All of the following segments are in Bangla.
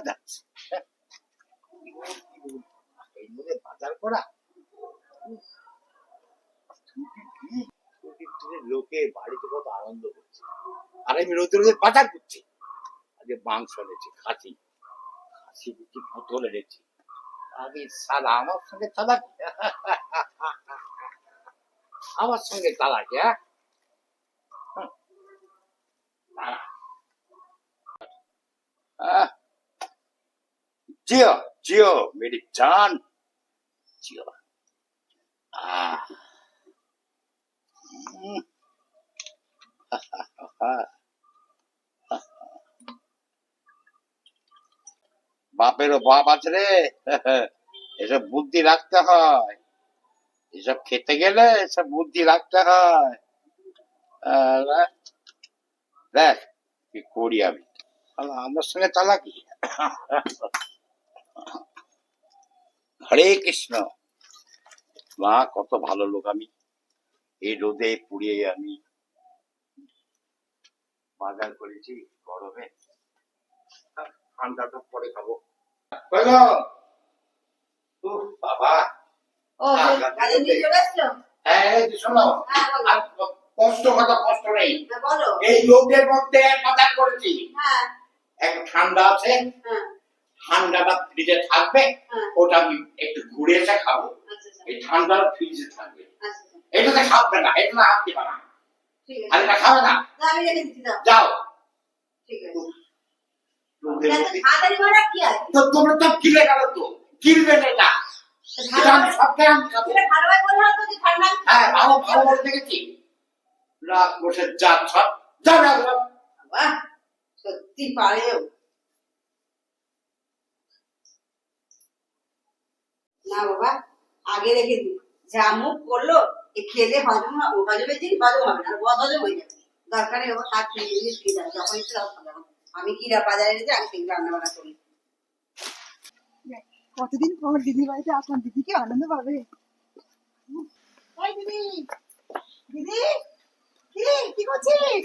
যাচ্ছে। বাজার করা? লোকে বাড়িতে কত আনন্দ করছে। আর আমি রোদে রোদে বাজার করছি। আগে মাংস এনেছি, খাসি। খাসি দুটি বোতল এনেছি। আগে সালা আমার সঙ্গে চালাক আমার সঙ্গে চালাক হ্যাঁ? জিও মেরি জান জিও আহ উম। বাপেরও বাপ আছে রে। এসব বুদ্ধি রাখতে হয়। এসব খেতে গেলে এসব বুদ্ধি রাখতে হয়। দেখ, কি করি আমি? আমার সঙ্গে চালাকি হরে কৃষ্ণ। মা কত ভালো লোক আমি। এই রোদে পুড়িয়ে আমি বাজার করেছি গরমে। ঠান্ডাটা পরে খাব। বাবা। হ্যাঁ শোনো। হ্যাঁ কষ্ট কথা কষ্ট নেই। হ্যাঁ, এই রোদের মধ্যে বাজার করেছি। এক ঠান্ডা আছে। হ্যাঁ। ঠান্ডাটা ফ্রিজে থাকবে হ্যাঁ। ওটা আমি একটু ঘুরে এসে খাব। আচ্ছা আচ্ছা। এই ঠান্ডা ফ্রিজে থাকবে। আচ্ছা এটাতে খাবে না এটা না হাত দিবে না আর এটা খাবে না। যাও। করা তোমরা তো গিলে গেল তো না এটা। হ্যাঁ ভালো ভালো বলে দেখেছি না বসে যা সব যা। সত্যি পারেও না বাবা আগে রেখে দিই যা মুখ করল খেলে হজম হজমের জিনিস হজম হবে না হজম হয়ে যাবে। দরকার বাবা হাত ফিরে দিয়ে শুয়ে যাবে যখন ইচ্ছে তখন আমি কিরা বাজারে এনেছি আমি সেই রান্না বান্না করি। কতদিন পর দিদির বাড়িতে দিদি কি আনন্দ পাবে? দিদি দিদি কি রে কি করছিস?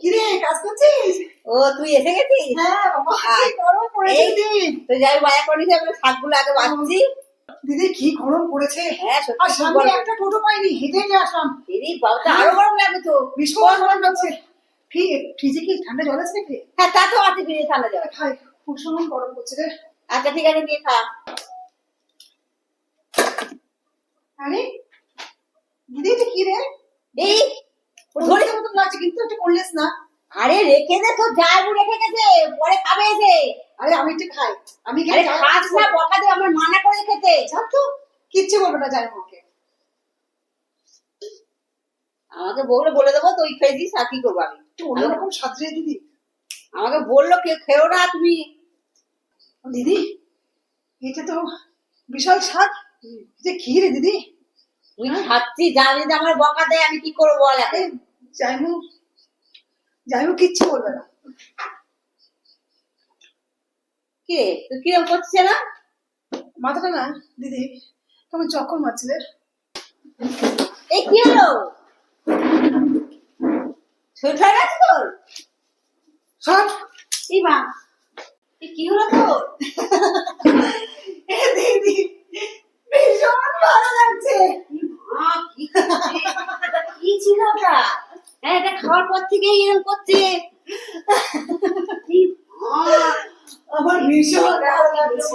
কি রে কাজ করছিস? ও তুই এসে গেছিস? হ্যাঁ বাবা গরম পড়েছে দিদি। যাই বাজার করে নিয়েছি আমি শাকগুলো আগে বাঁচছি। দিদি কি গরম পড়েছে। হ্যাঁ আর সামনে একটা টোটো পাইনি হেঁটে হেঁটে আসলাম। দিদি আরও গরম লাগবে তো। ভীষণ গরম লাগছে। ফ্রিজে কি ঠান্ডা জল আছে নাকি? হ্যাঁ তা তো আছে ফিরে ঠান্ডা যাবে খাই ভীষণ গরম করছে রে। আচ্ছা ঠিক আছে দিয়ে খা। আরে দিদি এটা কি রে? এই ধরে মতন লাগছে কিন্তু একটা করলিস না। আরে রেখে দে তো যাইবু রেখে গেছে পরে খাবে এসে। আরে আমি একটু খাই। আমি খেয়ে খাস না বকা দিয়ে আমার মানা করে খেতে যা তো কিচ্ছু বলবে না যাই মুখে আমাকে বললে বলে দেবো তুই খেয়ে দিস আর কি করব আমি? একটু অন্যরকম সাজরে দিদি আমাকে বলল কেউ খেও না তুমি। দিদি এটা তো বিশাল স্বাদ যে কি রে দিদি? তুই খাচ্ছি জানি যে আমার বকা দেয় আমি কি করব বল কিচ্ছু বলবে না। কি? তুই কিরম না মাথাটা না দিদি। চক্কর মারছে এই কি হলো? শরীর খারাপ আছে তোর? সব এই মা কি হলো তোর? দিদি ভীষণ ভালো লাগছে। কি ছিল ওটা? হ্যাঁ এটা খাওয়ার পর থেকে এরকম করছে আমার ভীষণ ভালো লাগছে।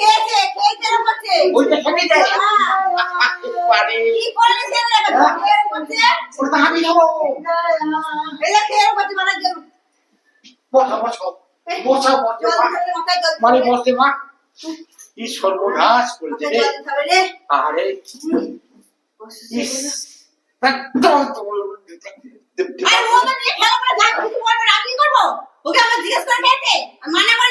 ড্রিঙ্ক ছিল না ওইটা খেয়েছে খেয়েছে এরকম করছে ওইটা খেতে যায় পারে কি করলে সে এরকম করছে ওটা আমি খাব। এটা খেয়ে করছে মানে যে বসা বসো বসা মা। খাবে মাথায় জল মানে। মা কি সর্বনাশ করেছে রে। আরে ইস একদম তো আরে ও নিয়ে খেলা করে যা কিছু বলবে আমি করব? ওকে আমার জিজ্ঞেস করে খেতে মানা। মনে করে